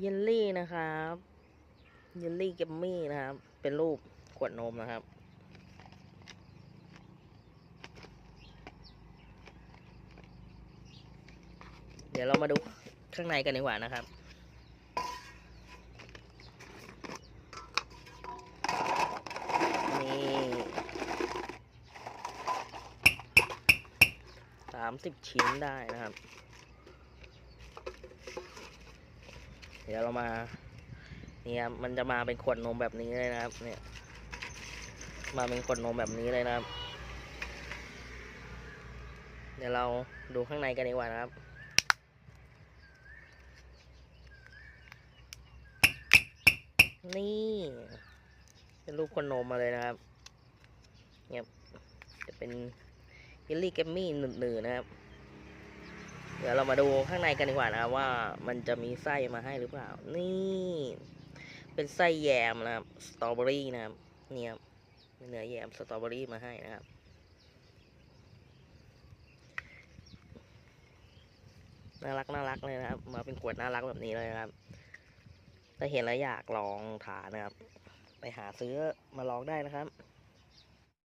เยลลี่นะครับเยลลี่เกมมี่นะครับ เป็นรูปขวดนมนะครับ เดี๋ยวเรามาดูข้างในกันดีกว่านะครับนี่สามสิบชิ้นได้นะครับ เดี๋ยวเรามาเนี่ยมันจะมาเป็นขวดนมแบบนี้เลยนะครับ เนี่ย มาเป็นขวดนมแบบนี้เลยนะครับ เดี๋ยวเราดูข้างในกันดีกว่านะครับนี่เป็นรูปขวดนมมาเลยนะครับเนี่ยจะเป็นเยลลี่แกมมี่หนืดๆนะครับ เดี๋ยวเรามาดูข้างในกันดีกว่านะครับว่ามันจะมีไส้มาให้หรือเปล่า นี่ เป็นไส้แยมนะครับสตรอเบอรี่นะครับเนี่ยครับเป็นเนื้อแยมสตรอเบอรี่มาให้นะครับน่ารักน่ารักเลยนะครับ มาเป็นขวดน่ารักแบบนี้เลยนะครับถ้าเห็นแล้วอยากลองทานนะครับ ไปหาซื้อมาลองได้นะครับ